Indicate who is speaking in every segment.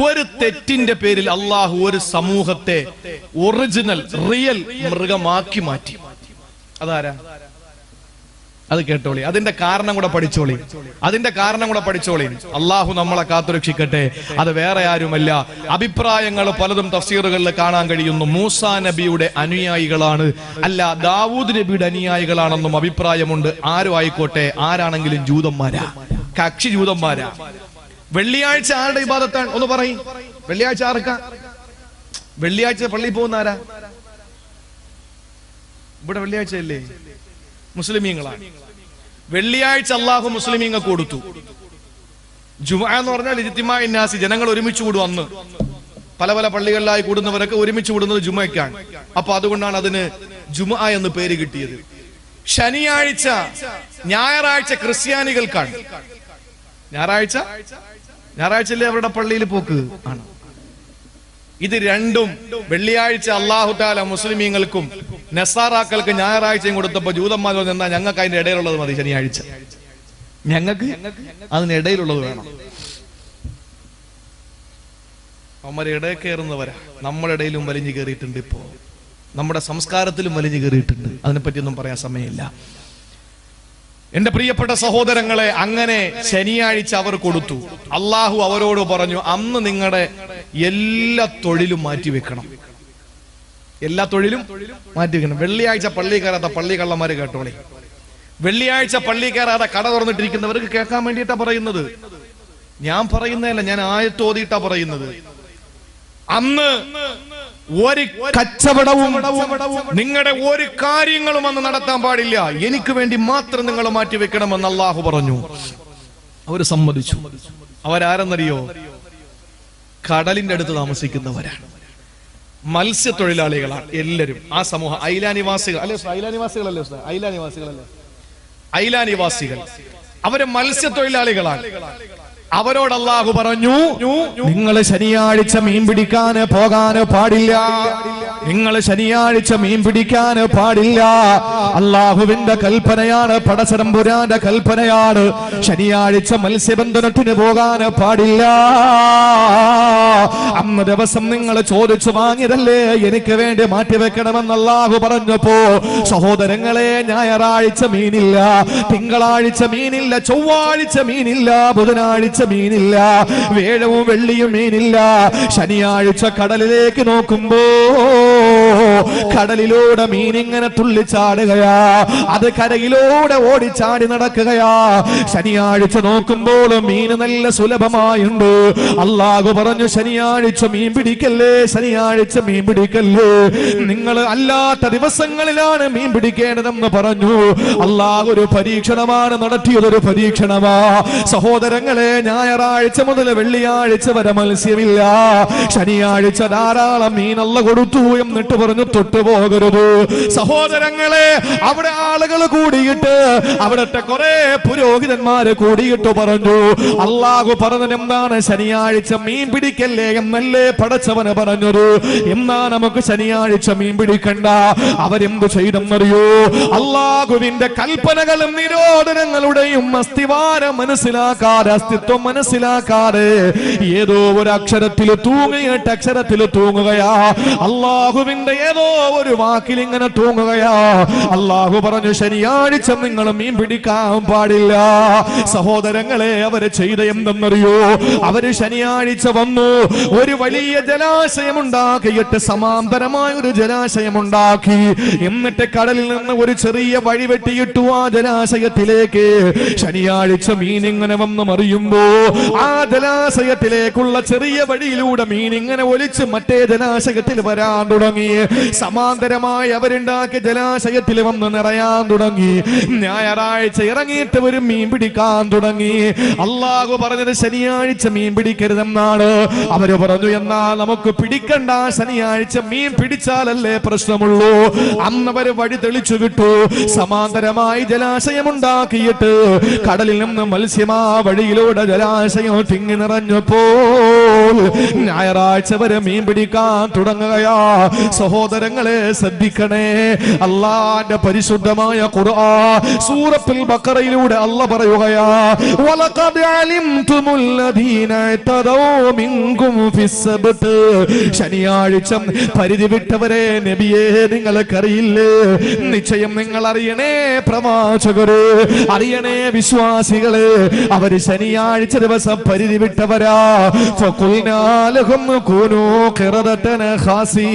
Speaker 1: ഒരു തെറ്റിന്റെ പേരിൽ അള്ളാഹു ഒരു സമൂഹത്തെ ഒറിജിനൽ റിയൽ മൃഗമാക്കി മാറ്റി. അതാരാ? അത് കേട്ടോളി. അതിന്റെ കാരണം കൂടെ പഠിച്ചോളി. അതിന്റെ കാരണം കൂടെ പഠിച്ചോളി. അള്ളാഹു നമ്മളെ കാത്തുരക്ഷിക്കട്ടെ. അത് വേറെ ആരുമല്ല. അഭിപ്രായങ്ങൾ പലതും തഫ്സീറുകളിൽ കാണാൻ കഴിയുന്നു. മൂസ നബിയുടെ അനുയായികളാണ്. അല്ല ദാവൂദ് നബിയുടെ അനുയായികളാണെന്നും അഭിപ്രായമുണ്ട്. ആരും ആയിക്കോട്ടെ. ആരാണെങ്കിലും ജൂതന്മാരാ. കക്ഷി ജൂതന്മാരാ. വെള്ളിയാഴ്ച ആരുടെ ഇബാദത്താണ് ഒന്ന് പറയും. വെള്ളിയാഴ്ച ആർക്കാ? വെള്ളിയാഴ്ച പള്ളിയിൽ പോകുന്ന ആരാ? ഇവിടെ വെള്ളിയാഴ്ച അല്ലേ? മുസ്ലിമീങ്ങളാണ് വെള്ളിയാഴ്ച അള്ളാഹു മുസ്ലിമീങ്ങ കൊടുത്തു. ജുമ എന്ന് പറഞ്ഞാൽ ഇജിത്തിമായ നാസി ജനങ്ങൾ ഒരുമിച്ച് കൂടും അന്ന്. പല പല പള്ളികളിലായി കൂടുന്നവരൊക്കെ ഒരുമിച്ച് കൂടുന്നത് ജുമയ്ക്കാണ്. അപ്പൊ അതുകൊണ്ടാണ് അതിന് ജുമ എന്ന് പേര് കിട്ടിയത്. ശനിയാഴ്ച ഞായറാഴ്ച ക്രിസ്ത്യാനികൾക്കാണ്. ഞായറാഴ്ച? ഞായറാഴ്ച അവരുടെ പള്ളിയിൽ പോക്ക്? ആണ്. ഇത് രണ്ടും വെള്ളിയാഴ്ച അള്ളാഹുദാല മുസ്ലിമീങ്ങൾക്കും നെസാറാക്കൾക്ക് ഞായറാഴ്ചയും കൊടുത്തപ്പോ ജൂതന്മാർ നിന്നാ ഞങ്ങൾക്ക് അതിന്റെ ഇടയിലുള്ളത് മതി ശനിയാഴ്ച. ഞങ്ങൾക്ക് അതിനിടയിലുള്ളത് വേണം. അവന്മാരെ ഇടയിൽ കയറുന്നവരാ. നമ്മുടെ ഇടയിലും വലിഞ്ഞു കയറിയിട്ടുണ്ട് ഇപ്പോ. നമ്മുടെ സംസ്കാരത്തിലും വലിഞ്ഞു കയറിയിട്ടുണ്ട്. അതിനെപ്പറ്റിയൊന്നും പറയാൻ സമയമില്ല. എന്റെ പ്രിയപ്പെട്ട സഹോദരങ്ങളെ അങ്ങനെ ശനിയാഴ്ച അവർ കൊടുത്തു. അള്ളാഹു അവരോട് പറഞ്ഞു അന്ന് നിങ്ങളുടെ എല്ലാ തൊഴിലും മാറ്റിവെക്കണം എല്ലാ തൊഴിലും മാറ്റിവെക്കണം വെള്ളിയാഴ്ച പള്ളി കയറാത്ത പള്ളി കള്ളന്മാര് കേട്ടോളി. വെള്ളിയാഴ്ച പള്ളി കയറാതെ കട തുറന്നിട്ടിരിക്കുന്നവർക്ക് കേൾക്കാൻ വേണ്ടിയിട്ടാ പറയുന്നത്. ഞാൻ പറയുന്നതല്ല ഞാൻ ആയത്തോതിയിട്ടാ പറയുന്നത്. അന്ന് ഒരു കച്ചവടവും നിങ്ങളുടെ ഒരു കാര്യങ്ങളും അന്ന് നടത്താൻ പാടില്ല. എനിക്ക് വേണ്ടി മാത്രം നിങ്ങൾ മാറ്റി വെക്കണമെന്ന് അള്ളാഹു പറഞ്ഞു. അവർ സമ്മതിച്ചു. അവരാരെന്നറിയോ? കടലിന്റെ അടുത്ത് താമസിക്കുന്നവരാണ്. മത്സ്യത്തൊഴിലാളികളാണ് എല്ലാവരും. ആ സമൂഹം ഐലാനിവാസികൾ അല്ലേ? ഐലാനിവാസികളല്ലേ ഐലാനിവാസികളല്ലേ ഐലാനിവാസികൾ അവർ മത്സ്യത്തൊഴിലാളികളാണ്. അവരോട് അള്ളാഹു പറഞ്ഞു നിങ്ങൾ ശനിയാഴ്ച മീൻ പിടിക്കാൻ പോകാൻ പാടില്ല. നിങ്ങൾ ശനിയാഴ്ച മീൻ പിടിക്കാൻ പാടില്ല. അള്ളാഹുവിന്റെ കൽപ്പനയാണ് പടസരമ്പുരാന്റെ കൽപ്പനയാണ്. ശനിയാഴ്ച മത്സ്യബന്ധനത്തിന് പോകാൻ പാടില്ല. അന്ന് ദിവസം നിങ്ങൾ ചോദിച്ചു വാങ്ങിയതല്ലേ? എനിക്ക് വേണ്ടി മാറ്റിവെക്കണമെന്ന് അള്ളാഹു പറഞ്ഞപ്പോ സഹോദരങ്ങളെ ഞായറാഴ്ച മീനില്ല. തിങ്കളാഴ്ച മീനില്ല ചൊവ്വാഴ്ച മീനില്ല. ബുധനാഴ്ച മീനില്ല വേഴവും വെള്ളിയും മീനില്ല. ശനിയാഴ്ച കടലിലേക്ക് നോക്കുമ്പോ കടലിലൂടെ മീനിങ്ങനെ തുള്ളിച്ചാടുകയാ അത് കരയിലൂടെ ഓടിച്ചാടി നടക്കുകയാ. ശനിയാഴ്ച നോക്കുമ്പോൾ മീൻ നല്ല സുലഭമായുണ്ട്. അള്ളാഹു പറഞ്ഞു ശനിയാഴ്ച മീൻ പിടിക്കല്ലേ? ശനിയാഴ്ച മീൻ പിടിക്കല്ലേ? നിങ്ങൾ അല്ലാത്ത ദിവസങ്ങളിലാണ് മീൻ പിടിക്കേണ്ടതെന്ന് പറഞ്ഞു. അള്ളാഹു ഒരു പരീക്ഷണമാണ് നടത്തിയതൊരു പരീക്ഷണമാ. സഹോദരങ്ങളെ ഞായറാഴ്ച മുതൽ വെള്ളിയാഴ്ച വരെ മത്സ്യമില്ല. ശനിയാഴ്ച ധാരാളം മീനല്ല കൊടുത്തു എന്നിട്ട് പറഞ്ഞു തൊട്ടുപോകരുത് സഹോദരങ്ങളെ അവിടെ ആളുകൾ കൂടിയിട്ട് അവിടത്തെ കുറെ പുരോഹിതന്മാര് കൂടിയിട്ട് പറഞ്ഞു. അള്ളാഹു പറഞ്ഞത് എന്താണ്? ശനിയാഴ്ച മീൻ പിടിക്കല്ലേ എന്നല്ലേ പടച്ചവന് പറഞ്ഞത്. എന്നാ നമുക്ക് ശനിയാഴ്ച മീൻ പിടിക്കണ്ട? അവരെന്ത് ചെയ്തെന്നറിയോ? അള്ളാഹുവിന്റെ കൽപ്പനകളും നിരോധനങ്ങളുടെയും അസ്ഥിവാരം മനസ്സിലാക്കാതെ അസ്തിത്വം മനസ്സിലാക്കാതെ ഏതോ ഒരു അക്ഷരത്തിൽ തൂങ്ങിയിട്ട് അക്ഷരത്തിൽ തൂങ്ങുകയാ. അള്ളാഹുവിന്റെ ഏതോ ഒരു വാക്കിൽ ഇങ്ങനെ തൂങ്ങുകയാ. അള്ളാഹു പറഞ്ഞു ശനിയാഴ്ച നിങ്ങൾ മീൻ പിടിക്കാൻ പാടില്ല. സഹോദരങ്ങളെ അവർ ചെയ്ത എന്തെന്നറിയോ? അവർ ശനിയാഴ്ച വന്നു. ഒരു വലിയ ജലാശയം ഉണ്ടാക്കിയിട്ട് സമാന്തരമായ ഒരു ജലാശയം ഉണ്ടാക്കി എന്നിട്ട് കടലിൽ നിന്ന് ഒരു ചെറിയ വഴി വെട്ടിയിട്ടു ആ ജലാശയത്തിലേക്ക് ശനിയാഴ്ച മീൻ ഇങ്ങനെ വന്ന് മറിയുമ്പോ ആ ജലാശയത്തിലേക്കുള്ള ചെറിയ വഴിയിലൂടെ മീൻ ഇങ്ങനെ ഒലിച്ച് മറ്റേ ജലാശയത്തിൽ വരാൻ തുടങ്ങി. സമാന്തരമായി അവരുണ്ടാക്കിയ ജലാശയത്തിൽ വന്ന് നിറയാൻ തുടങ്ങി. ഞായറാഴ്ച ഇറങ്ങിയിട്ട് ഒരു മീൻ പിടിക്കാൻ തുടങ്ങി. അള്ളാഹു പറഞ്ഞത് ശനിയാഴ്ച മീൻ പിടിക്കരുതെന്നാണ്. അവർ പറഞ്ഞു എന്നാൽ നമുക്ക് പിടിക്കണ്ട. ശനിയാഴ്ച മീൻ പിടിച്ചാലല്ലേ പ്രശ്നമുള്ളൂ. അന്നവര് വഴി തെളിച്ചു വിട്ടു. സമാന്തരമായി ജലാശയം ഉണ്ടാക്കിയിട്ട് കടലിൽ നിന്ന് മത്സ്യമാ വഴിയിലൂടെ ജലാശയം തിങ്ങി നിറഞ്ഞപ്പോൾ ഞായറാഴ്ച വരെ മീൻ പിടിക്കാൻ തുടങ്ങുകയാ. സഹോദര സഹോദരങ്ങളെ ശ്രദ്ധിക്കണേ. അള്ളാന്റെ പരിശുദ്ധമായ ഖുർആൻ സൂറത്തുൽ ബഖറയിലൂടെ അല്ല പറയുകയാ തദൗ ശനിയാഴ്ച പരിധി വിട്ടവരെ നബിയെ നിങ്ങൾക്കറിയില്ലേ? നിശ്ചയം നിങ്ങൾ അറിയണേ പ്രവാചകര് അറിയണേ വിശ്വാസികളെ. അവർ ശനിയാഴ്ച ദിവസം പരിധി വിട്ടവരാ. ഫഖുൽനാലഹും കൂനൂ ഖിറദതന ഖാസീ.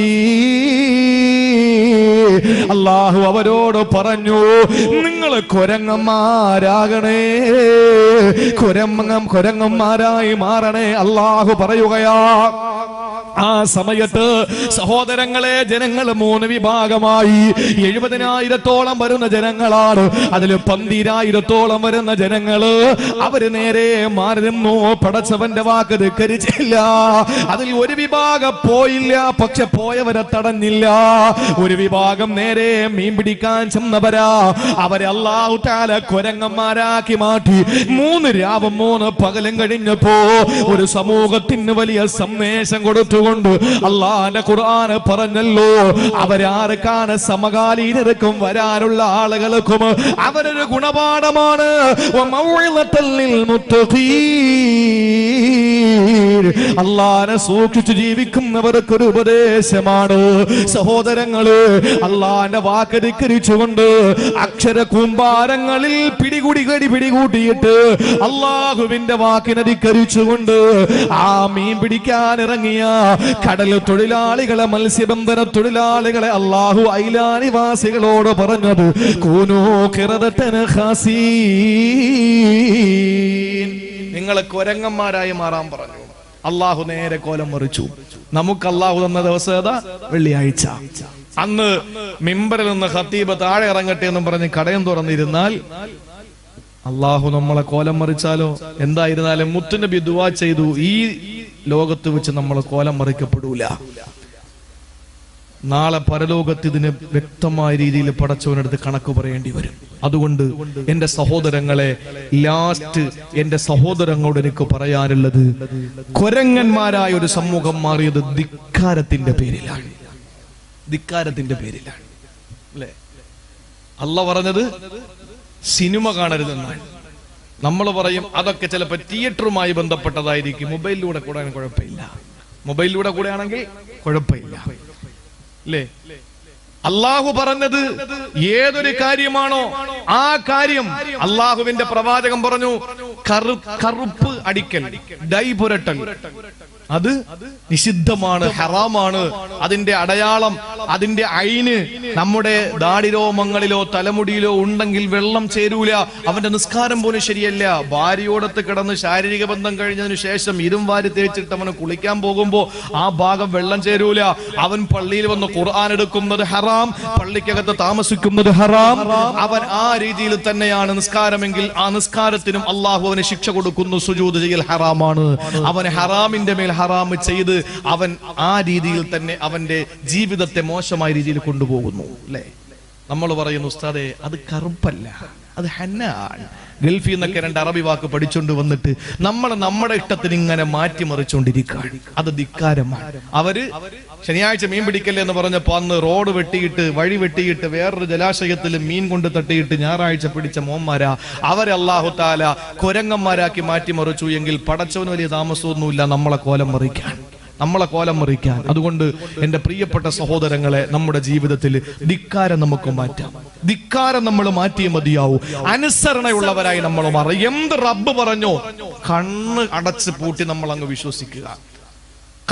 Speaker 1: അള്ളാഹു അവരോട് പറഞ്ഞു നിങ്ങൾ കുരങ്ങന്മാരാകണേ കുരങ്ങം കുരങ്ങന്മാരായി മാറണേ അള്ളാഹു പറയുകയാ. ആ സമയത്ത് സഹോദരങ്ങളെ ജനങ്ങൾ മൂന്ന് വിഭാഗമായി. എഴുപതിനായിരത്തോളം വരുന്ന ജനങ്ങളാണ്. അതിൽ പന്തിരായിരത്തോളം വരുന്ന ജനങ്ങൾ അവർ നേരെ മാറുന്നു പടച്ചവന്റെ വാക്ക് ധിക്കരിച്ചില്ല. അതിൽ ഒരു വിഭാഗം പോയില്ല. പക്ഷെ പോയവരെ തടഞ്ഞില്ല. ഒരു വിഭാഗം നേരെ മീൻ പിടിക്കാൻ ചെന്നവരാ. അവരെ അള്ളാഹു കുരങ്ങന്മാരാക്കി മാറ്റി. മൂന്ന് രാവും മൂന്ന് പകലും കഴിഞ്ഞപ്പോ ഒരു സമൂഹത്തിന് വലിയ സന്ദേശം കൊടുത്തുകൊണ്ട് അള്ളാന്റെ ഖുർആന് പറഞ്ഞല്ലോ. അവരാർക്കാണ് സമകാലീനർക്കും വരാനുള്ള ആളുകൾക്കും അവരൊരു ഗുണപാഠമാണ്. ലിൽമുത്തഖീൻ. അള്ളാനെ സൂക്ഷിച്ചു ജീവിക്കുന്നവർക്കൊരു ഉപദേശമാണ്. സഹോദരങ്ങൾ അള്ളാന്റെ വാക്കരിക്കരിച്ചുകൊണ്ട് അക്ഷര കൂമ്പാരങ്ങളിൽ പിടികൂടി കടി പിടികൂട്ടിയിട്ട് അള്ളാഹുവിന്റെ വാക്കിനെ ധിക്കരിച്ചുകൊണ്ട് ആ മീൻ പിടിക്കാൻ ഇറങ്ങിയ കടൽ തൊഴിലാളികളെ മത്സ്യബന്ധന തൊഴിലാളികളെ അള്ളാഹു ഐലാനിവാസികളോട് പറഞ്ഞത് കൂനോ കിറതട്ടന ഖാസീൻ. നിങ്ങൾ കൊരങ്ങന്മാരായി മാറാൻ പറഞ്ഞു. അള്ളാഹു നേരെ കോലം മറിച്ചു. നമുക്ക് അള്ളാഹു തന്ന ദിവസം ഏതാ? വെള്ളിയാഴ്ച. അന്ന് മിമ്പറിൽ നിന്ന് ഹത്തീബ് താഴെ ഇറങ്ങട്ടെ എന്നും പറഞ്ഞ് കടയം തുറന്നിരുന്നാൽ അള്ളാഹു നമ്മളെ കോലം മറിച്ചാലോ? എന്തായിരുന്നാലും മുത്തുനബി ദുവാ ചെയ്തു. ഈ ലോകത്ത് വെച്ച് നമ്മളെ കോലം മറിക്കപ്പെടൂല. നാളെ പരലോകത്ത് ഇതിന് വ്യക്തമായ രീതിയിൽ പടച്ചവനടുത്ത് കണക്ക് പറയേണ്ടി വരും. അതുകൊണ്ട് എന്റെ സഹോദരങ്ങളെ ലാസ്റ്റ് എന്റെ സഹോദരങ്ങളോട് എനിക്ക് പറയാനുള്ളത് കൊരങ്ങന്മാരായ ഒരു സമൂഹം മാറിയത് ധിക്കാരത്തിന്റെ പേരിലാണ്. ധിക്കാരത്തിന്റെ പേരിലാണ്. അല്ലേ? അല്ല പറഞ്ഞത് സിനിമ കാണരുതെന്നാണ്. നമ്മൾ പറയും അതൊക്കെ ചിലപ്പോൾ തിയേറ്ററുമായി ബന്ധപ്പെട്ടതായിരിക്കും. മൊബൈലിലൂടെ കൂടാൻ കുഴപ്പമില്ല. മൊബൈലിലൂടെ കൂടെയാണെങ്കിൽ കുഴപ്പമില്ല. അല്ലേ അള്ളാഹു പറഞ്ഞത് ഏതൊരു കാര്യമാണോ ആ കാര്യം അള്ളാഹുവിന്റെ പ്രവാചകം പറഞ്ഞു കറു കറുപ്പ് അടിക്കൽ ഡൈ പുരട്ടൽ. അത് നിഷിദ്ധമാണ് ഹറാമാണ്. അതിന്റെ അടയാളം അതിന്റെ അയിന് നമ്മുടെ ദാടിരോമങ്ങളിലോ തലമുടിയിലോ ഉണ്ടെങ്കിൽ വെള്ളം ചേരൂല. അവന്റെ നിസ്കാരം പോലും ശരിയല്ല. ഭാര്യയോടത്ത് കിടന്ന് ശാരീരിക ബന്ധം കഴിഞ്ഞതിന് ശേഷം ഇരും വാരി തേച്ചിട്ട് അവന് കുളിക്കാൻ പോകുമ്പോ ആ ഭാഗം വെള്ളം ചേരൂല. അവൻ പള്ളിയിൽ വന്ന് ഖുർആൻ എടുക്കുന്നത് ഹറാം പള്ളിക്കകത്ത് താമസിക്കുന്നത് ഹറാം. അവൻ ആ രീതിയിൽ തന്നെയാണ് നിസ്കാരമെങ്കിൽ ആ നിസ്കാരത്തിനും അള്ളാഹു അവന് ശിക്ഷ കൊടുക്കുന്നു. സുജൂത് ചെയ്യൽ ഹറാമാണ്. അവന് ഹറാമിന്റെ മേൽ ഹറാം ചെയ്ത് അവൻ ആ രീതിയിൽ തന്നെ അവന്റെ ജീവിതത്തെ മോശമായ രീതിയിൽ കൊണ്ടുപോകുന്നു അല്ലേ? നമ്മൾ പറയുന്നു ഉസ്താദെ അത് കറുപ്പല്ല അത് ഹന്നാണ് ഗൾഫിൽ നിന്നൊക്കെ രണ്ട് അറബി വാക്ക് പഠിച്ചുകൊണ്ട് വന്നിട്ട് നമ്മൾ നമ്മുടെ ഇഷ്ടത്തിന് ഇങ്ങനെ മാറ്റിമറിച്ചുകൊണ്ടിരിക്കുകയാണ് അത് ധിക്കാരമാണ്. അവർ ശനിയാഴ്ച മീൻ പിടിക്കല്ലേ എന്ന് പറഞ്ഞപ്പോ അന്ന് റോഡ് വെട്ടിയിട്ട് വഴി വെട്ടിയിട്ട് വേറൊരു ജലാശയത്തിൽ മീൻ കൊണ്ട് തട്ടിയിട്ട് ഞായറാഴ്ച പിടിച്ച മോന്മാരാ. അവരെ അള്ളാഹു താല കൊരങ്ങന്മാരാക്കി മാറ്റിമറിച്ചു. എങ്കിൽ പടച്ചവന് വലിയ താമസമൊന്നുമില്ല നമ്മളെ കോലം മറിക്കാൻ. നമ്മളെ കോലം മറിക്കാൻ. അതുകൊണ്ട് എന്റെ പ്രിയപ്പെട്ട സഹോദരങ്ങളെ നമ്മുടെ ജീവിതത്തിൽ ധിക്കാരം നമുക്ക് മാറ്റാം. ധിക്കാരം നമ്മൾ മാറ്റിയേ മതിയാവൂ. അനുസരണയുള്ളവരായി നമ്മൾ മാറും. എന്ത് റബ്ബ് പറഞ്ഞോ കണ്ണ് അടച്ച് പൂട്ടി നമ്മൾ അങ്ങ് വിശ്വസിക്കുക.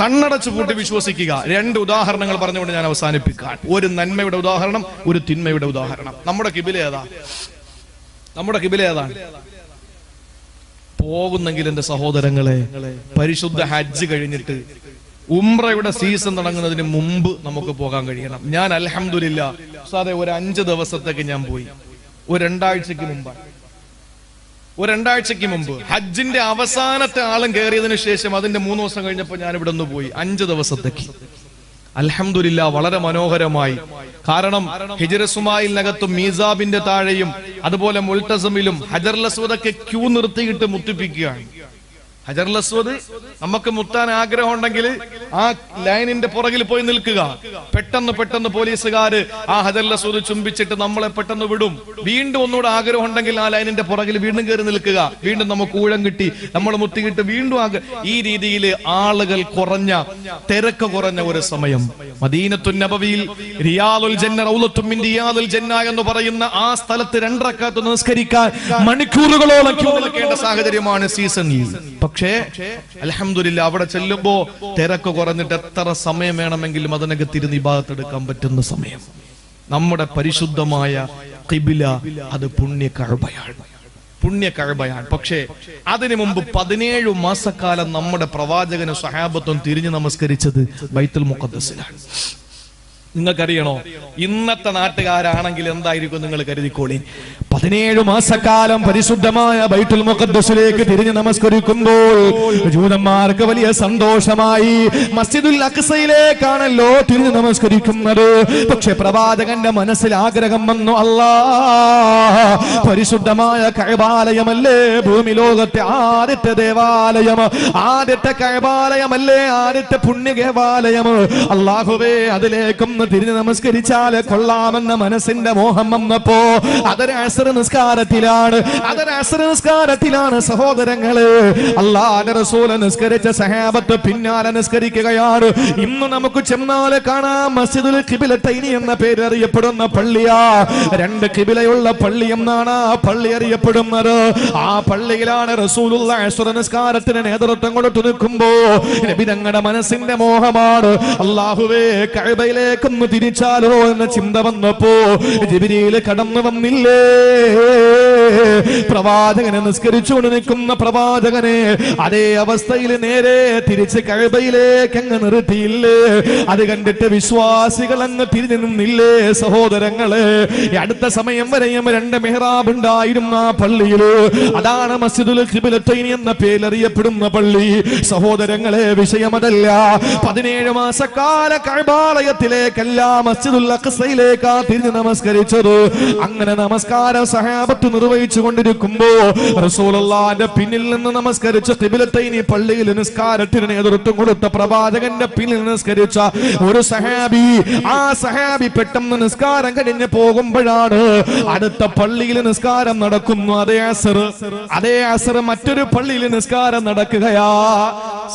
Speaker 1: കണ്ണടച്ചു പൂട്ടി വിശ്വസിക്കുക. രണ്ട് ഉദാഹരണങ്ങൾ പറഞ്ഞുകൊണ്ട് ഞാൻ അവസാനിപ്പിക്കാൻ ഒരു നന്മയുടെ ഉദാഹരണം ഒരു തിന്മയുടെ ഉദാഹരണം. നമ്മുടെ കിബില ഏതാ? നമ്മുടെ കിബില ഏതാണ് പോകുന്നെങ്കിൽ എന്റെ സഹോദരങ്ങളെ പരിശുദ്ധ ഹജ്ജ് കഴിഞ്ഞിട്ട് ഉംറയുടെ സീസൺ തുടങ്ങുന്നതിന് മുമ്പ് നമുക്ക് പോകാൻ കഴിയണം. ഞാൻ അലഹമില്ല സാതെ ഒരു അഞ്ച് ദിവസത്തേക്ക് ഞാൻ പോയി. ഒരു രണ്ടാഴ്ചക്ക് മുമ്പാണ് ഒരു രണ്ടാഴ്ചക്ക് മുമ്പ് ഹജ്ജിന്റെ അവസാനത്തെ ആളും കയറിയതിന് ശേഷം അതിന്റെ മൂന്ന് ദിവസം കഴിഞ്ഞപ്പോൾ ഞാൻ ഇവിടെ നിന്ന് പോയി. അഞ്ച് ദിവസത്തേക്ക്. അലഹമില്ല വളരെ മനോഹരമായി. കാരണം ഹിജറസുമായിനകത്തും മീസാബിന്റെ താഴെയും അതുപോലെ മുൾട്ടസമിലും ഹജർ ലസ്വദൊക്കെ ക്യൂ നിർത്തിയിട്ട് മുത്തിപ്പിക്കുകയാണ്. ഹജർ ലസ്വദ് നമുക്ക് മുത്താൻ ആഗ്രഹം ഉണ്ടെങ്കിൽ ആ ലൈനിന്റെ പുറകിൽ പോയി നിൽക്കുക. പെട്ടെന്ന് പെട്ടെന്ന് പോലീസുകാർ ആ ഹജറുൽ അസ്വദ് ചുംബിച്ചിട്ട് നമ്മളെ പെട്ടെന്ന് വിടും. വീണ്ടും ഒന്നുകൂടെ ആഗ്രഹം ഉണ്ടെങ്കിൽ ആ ലൈനിന്റെ പുറകിൽ വീണ്ടും കയറി നിൽക്കുക. വീണ്ടും നമുക്ക് ഊഴം കിട്ടി. നമ്മൾ മുത്തിക്കിട്ട് വീണ്ടും ആഗ്രഹം ഈ രീതിയിൽ ആളുകൾ കുറഞ്ഞ തിരക്ക് കുറഞ്ഞ ഒരു സമയം. മദീനത്തു നബവിയിൽ റിയാദുൽ ജന്ന റൗലത്തും റിയാദുൽ ജന്ന എന്ന് പറയുന്ന ആ സ്ഥലത്ത് രണ്ടരക്കാത്ത് നിസ്കരിക്കാൻ മണിക്കൂറുകളോളം ക്യൂ നിൽക്കേണ്ട സാഹചര്യമാണ് സീസണിൽ. പക്ഷേ അലഹമില്ല അവിടെ ചെല്ലുമ്പോ തിരക്ക് കുറഞ്ഞിട്ട് എത്ര സമയം വേണമെങ്കിലും അതിനകത്ത് തിരുന്ന് ഭാഗത്തെടുക്കാൻ പറ്റുന്ന സമയം. നമ്മുടെ പരിശുദ്ധമായ കിബില അത് പുണ്യ കഴബയാണ് പുണ്യ കഴബയാണ് പക്ഷേ അതിനു മുമ്പ് പതിനേഴു മാസക്കാലം നമ്മുടെ പ്രവാചകനും സഹാബത്വം തിരിഞ്ഞു നമസ്കരിച്ചത് ബൈത്തുൽ മുഖദ്സിലാണ് നിങ്ങൾക്കറിയണോ? ഇന്നത്തെ നാട്ടുകാരാണെങ്കിൽ എന്തായിരിക്കും നിങ്ങൾ കരുതിക്കോളി? പതിനേഴ് മാസക്കാലം പരിശുദ്ധമായ ബൈത്തുൽ മുഖദ്സിലേക്ക് തിരിഞ്ഞ് നമസ്കരിക്കുമ്പോൾ ജൂതന്മാർക്ക് വലിയ സന്തോഷമായി മസ്ജിദുൽ അക്സയിലേക്കാണല്ലോ തിരിഞ്ഞ് നമസ്കരിക്കുന്നത്. പക്ഷെ പ്രവാചകന്റെ മനസ്സിൽ ആഗ്രഹം വന്നു അല്ലാ പരിശുദ്ധമായ കഴബാലയമല്ലേ ഭൂമി ലോകത്തെ ആദ്യത്തെ ദേവാലയം ആദ്യത്തെ കഴബാലയമല്ലേ ആദ്യത്തെ പുണ്യ ദേവാലയം അള്ളാഹുവേ അതിലേക്കൊന്ന് തിരിഞ്ഞ് നമസ്കരിച്ചാൽ കൊള്ളാമെന്ന മനസ്സിന്റെ മോഹം വന്നപ്പോ അതൊരു അസർ നിസ്കാരത്തിലാണ്. അതൊരു അസർ നിസ്കാരത്തിലാണ് സഹോദരങ്ങൾ. അള്ളാന്റെ റസൂല നിസ്കരിച്ച സഹാബത്ത് പിന്നാലെ നിസ്കരിക്കുകയാണ്. ഇന്ന് നമുക്ക് ചെന്നാൽ കാണാം മസ്ജിദുൽ കിബിലത്തൈനി എന്ന പേര് അറിയപ്പെടുന്ന പള്ളിയാ. രണ്ട് കിബിലയുള്ള പള്ളി എന്നാണ് ആ പള്ളി അറിയപ്പെടുന്നത്. ആ പള്ളിയിലാണ് റസൂലുള്ള നിസ്കാരത്തിന് നേതൃത്വം കൊടുത്തു നിൽക്കുമ്പോ നബി തങ്ങളുടെ മനസ്സിന്റെ മോഹമാണ്. അള്ളാഹുവേ കഴബയിലേക്കൊന്ന് തിരിച്ചാലോ എന്ന ചിന്ത വന്നപ്പോ ജിബിരിയിൽ കടന്നു വന്നില്ലേ? പ്രവാചകനെ നിസ്കരിച്ചുകൊണ്ട് നിൽക്കുന്ന പ്രവാചകനെ അതേ അവസ്ഥയിൽ നേരെ തിരിച്ച് കഴബയിലേക്ക് അങ്ങ് നിർത്തിയില്ലേ? അത് കണ്ടിട്ട് വിശ്വാസികൾ അങ്ങ് തിരിഞ്ഞു നിന്നില്ലേ? സഹോദരങ്ങളെ അടുത്ത സമയം വരെയും രണ്ട് മെഹ്റാബ് ഉണ്ടായിരുന്ന ആ പള്ളിയിൽ. അതാണ് മസ്ജിദുൽ ഖിബിലത്തൈനി എന്ന പേരറിയപ്പെടുന്ന പള്ളി. സഹോദരങ്ങളെ വിഷയമതല്ല. പതിനേഴ് മാസക്കാല കഴബാലയത്തിലേക്കല്ല മസ്ജിദുൽ അഖ്സയിലേക്കാ തിരിഞ്ഞ് നമസ്കരിച്ചത്. അങ്ങനെ നമസ്കാരം സഹാബത്ത് നിർവഹിച്ചു കൊണ്ടിരിക്കുമ്പോ റസൂലുള്ളാന്റെ പിന്നിൽ നിന്ന് നമസ്കരിച്ച തിബിലത്തൈനി പള്ളിയിൽ നിസ്കാരത്തിന് നേതൃത്വം കൊടുത്ത പ്രവാചകന്റെ പിന്നിൽ നിസ്കരിച്ച ഒരു സഹാബി ആ സഹാബി പെട്ടെന്ന് നിസ്കാരം കഴിഞ്ഞ് പോകുമ്പോഴാണ് അടുത്ത പള്ളിയിൽ നിസ്കാരം നടക്കുന്നു. അതേ അസർ അതേ അസർ മറ്റൊരു പള്ളിയിൽ നിസ്കാരം നടക്കുകയാ.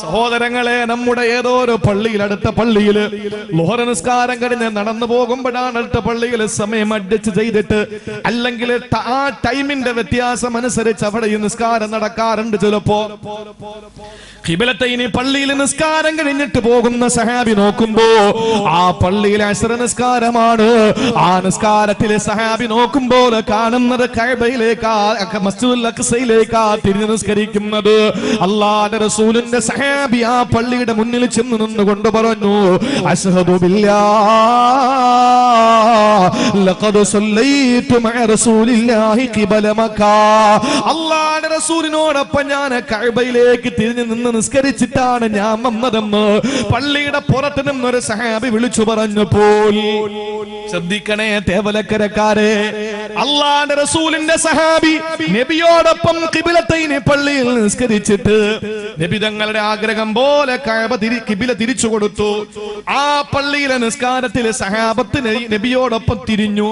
Speaker 1: സഹോദരങ്ങളെ നമ്മുടെ ഏതോ ഒരു പള്ളിയിൽ അടുത്ത പള്ളിയിൽ ലോഹര നിസ്കാരം കഴിഞ്ഞ് നടന്നു പോകുമ്പോഴാണ് അടുത്ത പള്ളിയിൽ സമയം അഡ്ജസ്റ്റ് ചെയ്തിട്ട് അല്ലെങ്കിൽ ആ ടൈമിന്റെ വ്യത്യാസം അനുസരിച്ച് അവിടെ ഈ നിസ്കാരം നടക്കാറുണ്ട് ചിലപ്പോ. ഹിബിലത്തെ ഇനി പള്ളിയിൽ നിസ്കാരം കഴിഞ്ഞിട്ട് പോകുന്ന സഹാബി നോക്കുമ്പോ ആ പള്ളിയിലെ അശ്ര നിസ്കാരമാണ്. ആ നിസ്കാരത്തിലെ സഹാബി നോക്കുമ്പോൾ കാണുന്നത് കഴബയിലേക്കാ മസ്ജിദുൽ തിരിഞ്ഞു നിസ്കരിക്കുന്നത്. അള്ളാന്റെ റസൂലിന്റെ സഹാബി ആ പള്ളിയുടെ മുന്നിൽ ചെന്ന് നിന്നുകൊണ്ട് പറഞ്ഞു അഷ്ഹദു ബില്ലാ ലഖദ് مع رسول الله قبل مكة അള്ളാന്റെ റസൂലിനോടൊപ്പം ഞാൻ കഅബയിലേക്ക് തിരിഞ്ഞു നിന്ന് നിസ്കരിച്ചിട്ടാണ് ഞാൻ വന്നതെന്ന് പള്ളിയുടെ പുറത്ത് നിന്നൊരു സഹാബി വിളിച്ചു പറഞ്ഞപ്പോൾ ശ്രദ്ധിക്കണേ തേവലക്കരക്കാരെ അള്ളാന്റെ റസൂലിന്റെ സഹാബി നബിയോടൊപ്പം കിബിലത്തൈനെ പള്ളിയിൽ നിസ്കരിച്ചിട്ട് നബി തങ്ങളുടെ ആഗ്രഹം പോലെ കിബില തിരിച്ചു കൊടുത്തു. ആ പള്ളിയിലെ നിസ്കാരത്തിൽ സഹാബത്തിന് നബിയോടൊപ്പം തിരിഞ്ഞു.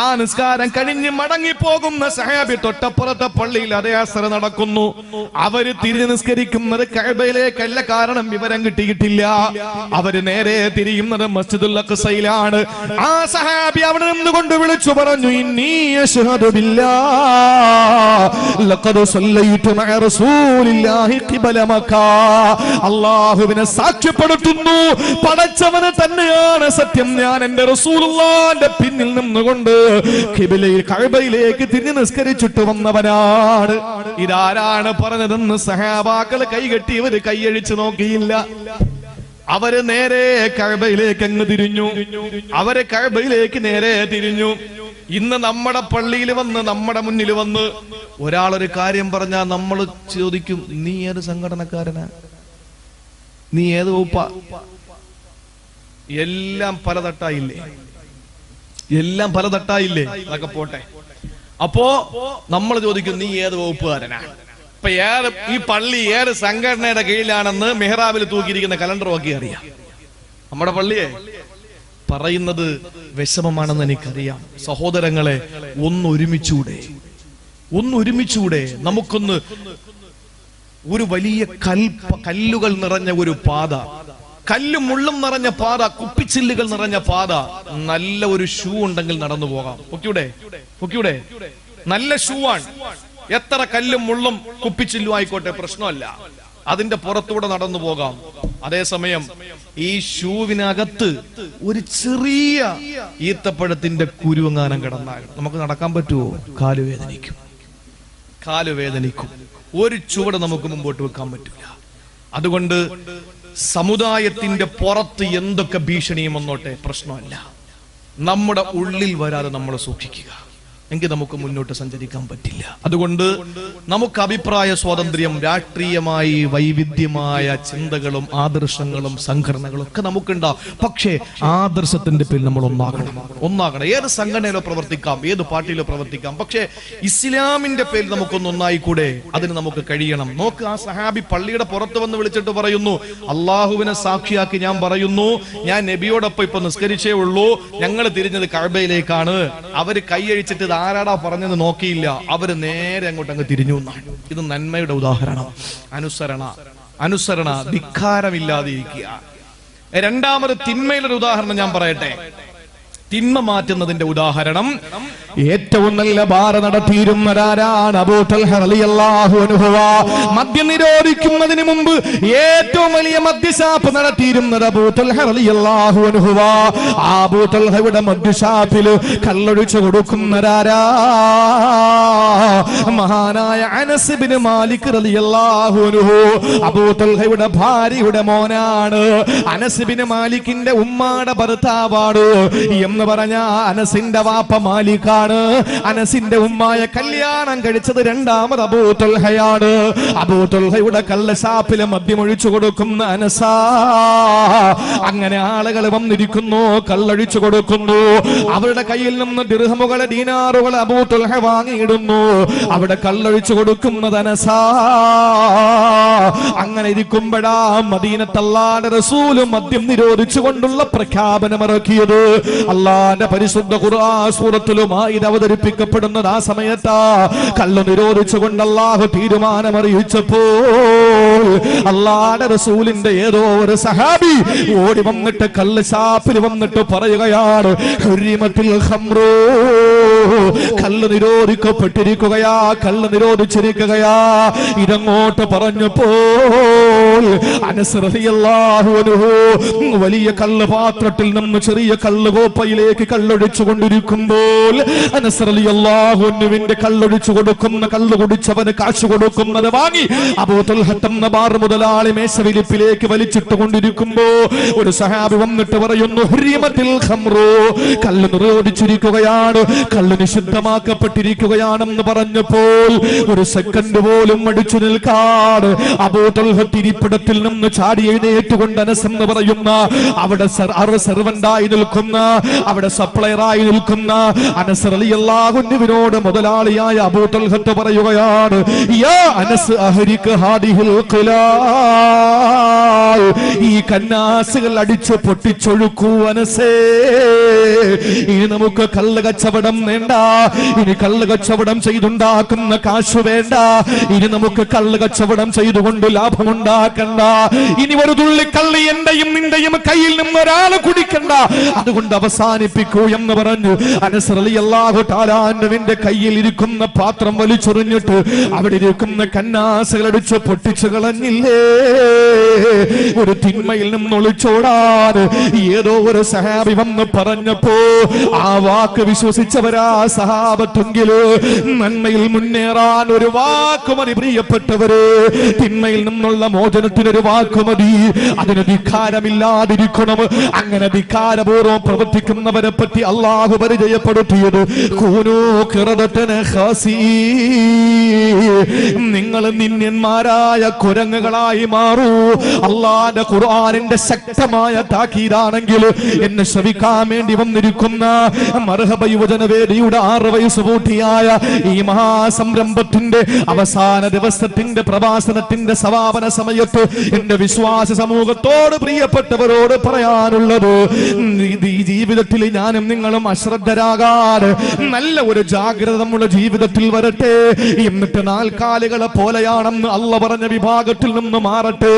Speaker 1: ആ നിസ്കാരം കഴിഞ്ഞ് മടങ്ങി പോകുന്ന സഹാബി തൊട്ടപ്പുറത്തെ പള്ളിയിൽ അതേ നടക്കുന്നു. അവർ തിരിഞ്ഞ് നിസ്കരിക്കുന്നത് കഴബയിലേക്കല്ല കാരണം വിവരം കിട്ടിയിട്ടില്ല. അവർ നേരെ തിരിയുന്നത് മസ്ജിദുൽ അക്സയിലാണ്. ആ സഹാബി അവിടെ നിന്നുകൊണ്ട് വിളിച്ചു പറഞ്ഞു ഇന്നീ ലഖദ് സല്ലൈതു മഅ റസൂലില്ലാഹി അല്ലാഹുവിനെ സാക്ഷ്യപ്പെടുത്തുന്നു. പടച്ചവനെ തന്നെയാണ് സത്യം. ഞാൻ എന്റെ റസൂലുള്ളാന്റെ പിന്നിൽ നിന്നുകൊണ്ട് ഖിബലയിൽ കഅബയിലേക്ക് തിരിഞ്ഞു നിസ്കരിച്ചിട്ട് വന്നവനാണ്. ഇതാരാണ് പറഞ്ഞതെന്ന് സഹാബാക്കൾ കൈകെട്ടി ഇവർ കൈയഴിച്ചു നോക്കിയില്ല. അവർ നേരെ കഴബയിലേക്ക് അങ്ങ് തിരിഞ്ഞു. അവർ കഴബയിലേക്ക് നേരെ തിരിഞ്ഞു. ഇന്ന് നമ്മുടെ പള്ളിയിൽ വന്ന് നമ്മുടെ മുന്നിൽ വന്ന് ഒരാളൊരു കാര്യം പറഞ്ഞാൽ നമ്മൾ ചോദിക്കും നീ ഏത് സംഘടനക്കാരനാ? നീ ഏത് ഉപ്പ എല്ലാം പലതട്ടായില്ലേ? എല്ലാം പലതട്ടായില്ലേ? അതൊക്കെ പോട്ടെ. അപ്പോ നമ്മൾ ചോദിക്കും നീ ഏത് വകുപ്പുകാരനാ?
Speaker 2: ഇപ്പൊ ഏത് ഈ പള്ളി ഏത് സംഘടനയുടെ കീഴിലാണെന്ന് മെഹ്റാബിൽ തൂക്കിയിരിക്കുന്ന കലണ്ടർ നോക്കി അറിയാം നമ്മുടെ പള്ളിയെ? പറയുന്നത് വിഷമമാണെന്ന് എനിക്കറിയാം. സഹോദരങ്ങളെ ഒന്നൊരുമിച്ചൂടെ ഒന്നൊരുമിച്ചൂടെ നമുക്കൊന്ന് ഒരു വലിയ കൽ കല്ലുകൾ നിറഞ്ഞ ഒരു പാത. കല്ലും മുള്ളും നിറഞ്ഞ പാത കുപ്പിച്ചില്ലുകൾ നിറഞ്ഞ പാത. നല്ല ഒരു ഷൂ ഉണ്ടെങ്കിൽ നടന്നു പോകാം. പൊക്കിയുടെ പൊക്കിയുടെ നല്ല ഷൂ ആണ് എത്ര കല്ലും മുള്ളും കുപ്പിച്ചില്ലും ആയിക്കോട്ടെ പ്രശ്നമല്ല. അതിന്റെ പുറത്തൂടെ നടന്നു പോകാം. അതേസമയം ഈ ഷൂവിനകത്ത് ഒരു ചെറിയ ഈത്തപ്പഴത്തിന്റെ കുരുവങ്ങാനം കിടന്നാൽ നമുക്ക് നടക്കാൻ പറ്റുമോ? കാലുവേദനിക്കും കാലുവേദനിക്കും ഒരു ചുവട് നമുക്ക് മുമ്പോട്ട് വെക്കാൻ പറ്റില്ല. അതുകൊണ്ട് സമുദായത്തിന്റെ പുറത്ത് എന്തൊക്കെ ഭീഷണിയും വന്നോട്ടെ? പ്രശ്നമല്ല. നമ്മുടെ ഉള്ളിൽ വരാതെ നമ്മൾ സൂക്ഷിക്കുക. എങ്കിൽ നമുക്ക് മുന്നോട്ട് സഞ്ചരിക്കാൻ പറ്റില്ല. അതുകൊണ്ട് നമുക്ക് അഭിപ്രായ സ്വാതന്ത്ര്യം രാഷ്ട്രീയമായി വൈവിധ്യമായ ചിന്തകളും ആദർശങ്ങളും സംഘടനകളും ഒക്കെ നമുക്കുണ്ടാവും പക്ഷേ ആദർശത്തിന്റെ പേരിൽ നമ്മൾ ഒന്നാകണം. ഒന്നാകണം. ഏത് സംഘടനയിലോ പ്രവർത്തിക്കാം ഏത് പാർട്ടിയിലോ പ്രവർത്തിക്കാം. പക്ഷേ ഇസ്ലാമിന്റെ പേരിൽ നമുക്കൊന്ന് ഒന്നായിക്കൂടെ? അതിന് നമുക്ക് കഴിയണം. നോക്ക് ആ സഹാബി പള്ളിയുടെ പുറത്ത് വന്ന് വിളിച്ചിട്ട് പറയുന്നു അള്ളാഹുവിനെ സാക്ഷിയാക്കി ഞാൻ പറയുന്നു ഞാൻ നബിയോടൊപ്പം ഇപ്പൊ നിസ്കരിച്ചേ ഉള്ളൂ ഞങ്ങൾ തിരിഞ്ഞത് കഴബയിലേക്കാണ് അവർ കൈയഴിച്ചിട്ട് ആരാടാ പറഞ്ഞത് നോക്കിയില്ല. അവർ നേരെ അങ്ങോട്ട് അങ്ങ് തിരിഞ്ഞു ഇത് നന്മയുടെ ഉദാഹരണം. അനുസരണ. അനുസരണ ധിക്കാരമില്ലാതെ ഇരിക്കുക രണ്ടാമത് തിന്മയിലൊരു ഉദാഹരണം ഞാൻ പറയട്ടെ. തിന്മ മാറ്റുന്നതിന്റെ ഉദാഹരണം.
Speaker 1: ഏറ്റവും നല്ല ബാറ നടത്തിയിരുന്നവരാരാണ് മദ്യം നിരോധിക്കുന്നതിന് മുമ്പ് ഏറ്റവും വലിയ മദ്യഷാപ്പ് നടത്തിയിരുന്നത് അബൂത്തൽഹയുടെ മദ്യഷാപ്പിൽ കള്ളൊഴിച്ചു കൊടുക്കുന്നവരാരാ മഹാനായ അനസ് ബിൻ മാലിക് റളിയല്ലാഹു അൻഹു അബൂ തൽഹയുടെ ഭാര്യയുടെ മോനാണ്. അനസിബിന് മാലിക്കിന്റെ ഉമ്മാടെ ഭർത്താവാണ്. എന്ന് പറഞ്ഞ അനസിന്റെ വാപ്പ മാലിക്കാണ്. അനസിന്റെ ഉമ്മായ കല്യാണം കഴിച്ചത് രണ്ടാമത് അബൂത്തുൽഹയാണ് അബൂത്തുൽഹയുടെ അബൂ ഷാപ്പിലെ മദ്യമൊഴിച്ചു കൊടുക്കുന്ന അനസാ. അങ്ങനെ ആളുകൾ വന്നിരിക്കുന്നു കള്ളൊഴിച്ചു കൊടുക്കുന്നു. അവരുടെ കയ്യിൽ നിന്ന് ദിർഹമുകളെ ദീനാറുകളെ അബൂത്തുൽഹ തുൽഹ വാങ്ങിയിടുന്നു. അവിടെ കള്ളൊഴിച്ചു കൊടുക്കുന്നത് അനസാ. അങ്ങനെ ഇരിക്കുമ്പോഴാ മദീനത്തല്ലാടെ റസൂലും മദ്യം നിരോധിച്ചു കൊണ്ടുള്ള പ്രഖ്യാപനം ഇറക്കിയത് അള്ളാന്റെ പരിശുദ്ധ ഖുർആൻ സൂറത്തിലുമായി ഇത് അവതരിപ്പിക്കപ്പെടുന്നത് ആ സമയത്താ. കള്ളു നിരോധിച്ചുകൊണ്ട് അള്ളാഹു തീരുമാനം അറിയിച്ചപ്പോ അള്ളാന്റെ റസൂലിന്റെ ഏതോ ഒരു സഹാബി ഓടി വന്നിട്ട് കല്ല് ഷാപ്പിൽ വന്നിട്ട് പറയുകയാണ് കല്ല് നിരോധിക്കപ്പെട്ടിരിക്കുകയാ കല്ല് നിരോധിച്ചിരിക്കുകയാ. ഇതങ്ങോട്ട് പറഞ്ഞപ്പോൾ വലിയ കള്ള് പാത്രത്തിൽ നിന്ന് ചെറിയ കള്ള് കോപ്പയിലേക്ക് കള്ളൊഴിച്ചു കൊണ്ടിരിക്കുമ്പോൾ അനസ് റളിയല്ലാഹു അൻഹുവിന്റെ കള്ളൊഴിച്ചു കൊടുക്കുന്ന കള്ള് കുടിച്ചവന് കാശ് കൊടുക്കുന്നത് വാങ്ങി അബൂതുൽഹത്തെന്ന ബാർ മുതലാളി മേശവിരിപ്പിലേക്ക് വലിച്ചിട്ട് കൊണ്ടിരിക്കുമ്പോ ഒരു സഹാബി വന്നിട്ട് പറയുന്നു കല്ല് നിരോധിച്ചിരിക്കുകയാണ് കല്ല് നിഷിദ്ധമാക്കപ്പെട്ടിരിക്കുകയാണെന്ന് പറഞ്ഞപ്പോൾ ഒരു സെക്കൻഡ് പോലും അടിച്ചു നിൽക്കാട് അബൂതുൽഹത്തിരിപ്പിടത്തിൽ നിന്ന് ചാടി എഴുന്നേറ്റുകൊണ്ട് അനസ് എന്ന് പറയുന്ന അവിടെ സെർവന്റായി നിൽക്കുന്ന അവിടെ സപ്ലയറായി നിൽക്കുന്ന അനസ് കുഞ്ഞുവിനോട് മുതലാളിയായ അബൂതുൽഹത്ത് പറയുകയാണ് യാ അനസ് ഈ കന്നാസുകൾ അടിച്ച് പൊട്ടിച്ചൊഴുക്കൂ അനസേ. ഇനി നമുക്ക് കല്ല് കച്ചവടം വേണ്ട ഇനി കല്ല് കച്ചവടം ചെയ്തുണ്ടാക്കുന്ന കാശ് വേണ്ട ഇനി നമുക്ക് കല്ല് കച്ചവടം ചെയ്തുകൊണ്ട് ലാഭമുണ്ടാക്കണ്ട ഇനി ഒരു തുള്ളി കള്ളി എന്റെയും നിന്റെയും കയ്യിൽ നിന്ന് ഒരാൾ കുടിക്കണ്ട. അതുകൊണ്ട് അവസാനിപ്പിക്കൂ എന്ന് പറഞ്ഞു. അനസറലി അള്ളാഹു താലാന്റെ കയ്യിൽ ഇരിക്കുന്ന പാത്രം വലിച്ചൊറിഞ്ഞിട്ട് അവിടെ ഇരിക്കുന്ന കന്നാസുകൾ അടിച്ച് പൊട്ടിച്ചു കളഞ്ഞില്ലേ? ഒരു തിന്മയിൽ നിന്ന് ഒളിച്ചോടാൻ ഏതോ ഒരു സഹാബി വന്ന് പറഞ്ഞപ്പോ ആ വാക്ക് വിശ്വസിച്ചവരാ സഹാബത്തെങ്കിൽ നന്മയിൽ മുന്നേറാൻ ഒരു വാക്കുമതി പ്രിയപ്പെട്ടവര്. തിന്മയിൽ നിന്നുള്ള മോചന മൂന്നെണ്ണത്തിനൊരു വാക്ക് മതി. അതിന് ധിക്കാരമില്ലാതിരിക്കണം. അങ്ങനെ ധിക്കാരപൂർവം പ്രവർത്തിക്കുന്നവരെ പറ്റി അള്ളാഹു പരിചയപ്പെടുത്തിയത് നിങ്ങൾ നിന്യന്മാരായ കുരങ്ങുകളായി മാറൂ. അള്ളാന്റെ ഖുർആാനിന്റെ ശക്തമായ താക്കീതാണെങ്കിൽ എന്നെ ശ്രവിക്കാൻ വേണ്ടി വന്നിരിക്കുന്ന മർഹബ യുവജനവേദിയുടെ ആറ് വയസ്സ് പൂട്ടിയായ ഈ മഹാസംരംഭത്തിന്റെ അവസാന ദിവസത്തിന്റെ പ്രഭാഷണത്തിന്റെ സമാപന സമയത്ത് എന്റെ വിശ്വാസ സമൂഹത്തോട് പ്രിയപ്പെട്ടവരോട് പറയാനുള്ളത് ഈ ജീവിതത്തിൽ ഞാനും നിങ്ങളും അശ്രദ്ധരാകാതെ നല്ല ഒരു ജാഗ്രത നമ്മുടെ ജീവിതത്തിൽ വരട്ടെ. എന്നിട്ട് നാൽക്കാലികളെ പോലെയാണെന്ന് അല്ല പറഞ്ഞ വിഭാഗത്തിൽ നിന്ന് മാറട്ടെ.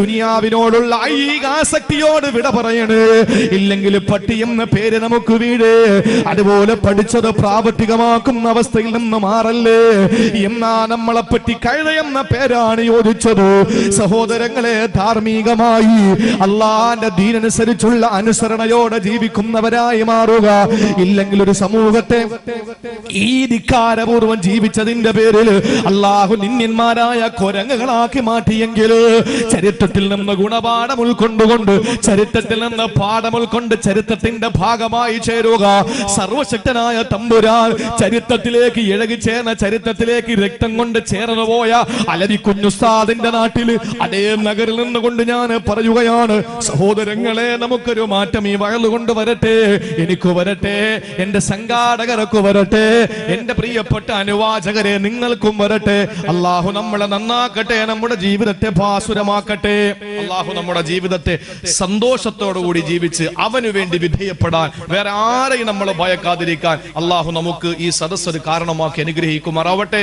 Speaker 1: ദുനിയാവിനോടുള്ള ഐകാസക്തിയോട് വിട പറയണേ. ഇല്ലെങ്കിൽ പട്ടി എന്ന പേര് നമുക്ക് വീട് അതുപോലെ പഠിച്ചത് പ്രാവർത്തികമാക്കുന്ന അവസ്ഥയിൽ നിന്ന് മാറല്ലേ. എന്നാ നമ്മളെ പറ്റി എന്ന പേരാണ് യോജിച്ചത്. സഹോദരങ്ങളെ ധാർമ്മികമായി അള്ളാന്റെ ദീനനുസരിച്ചുള്ള അനുസരണയോടെ ജീവിക്കുന്നവരായി മാറുക. ഇല്ലെങ്കിൽ ഒരു സമൂഹത്തെ ഈ ധിക്കാരപൂർവം ജീവിച്ചതിന്റെ പേരിൽ അള്ളാഹു നിന്യന്മാരായ കൊരങ്ങുകളാക്കി മാറ്റിയെങ്കിൽ ചരിത്രത്തിൽ നിന്ന് ഗുണപാഠം ഉൾക്കൊണ്ടുകൊണ്ട് ചരിത്രത്തിൽ നിന്ന് പാഠം ഉൾക്കൊണ്ട് ചരിത്രത്തിന്റെ ഭാഗമായി ചേരുക. സർവശക്തനായ തമ്പുരാൻ ചരിത്രത്തിലേക്ക് ഇഴകി ചേർന്ന ചരിത്രത്തിലേക്ക് രക്തം കൊണ്ട് ചേർന്നു പോയ അലരി കുഞ്ഞുസ്താദിന്റെ നാട്ടിൽ അതേ നഗറിൽ നിന്നുകൊണ്ട് ഞാൻ പറയുകയാണ് സഹോദരങ്ങളെ നമുക്കൊരു മാറ്റം ഈ വയൽ കൊണ്ട് വരട്ടെ. എനിക്ക് വരട്ടെ. എന്റെ സംഘാടകർക്ക് വരട്ടെ. എന്റെ പ്രിയപ്പെട്ട അനുവാചകരെ നിങ്ങൾക്കും വരട്ടെ. അള്ളാഹു നമ്മളെ നന്നാക്കട്ടെ. നമ്മുടെ ജീവിതത്തെ ഭാസുരമാക്കട്ടെ. അള്ളാഹു നമ്മുടെ ജീവിതത്തെ സന്തോഷത്തോടു കൂടി ജീവിച്ച് അവന് വേണ്ടി വിധേയപ്പെടാൻ വേറെ ആരെയും നമ്മൾ ഭയക്കാതിരിക്കാൻ അള്ളാഹു നമുക്ക് ഈ സദസ്സൊരു കാരണമാക്കി അനുഗ്രഹിക്കുമാറാവട്ടെ.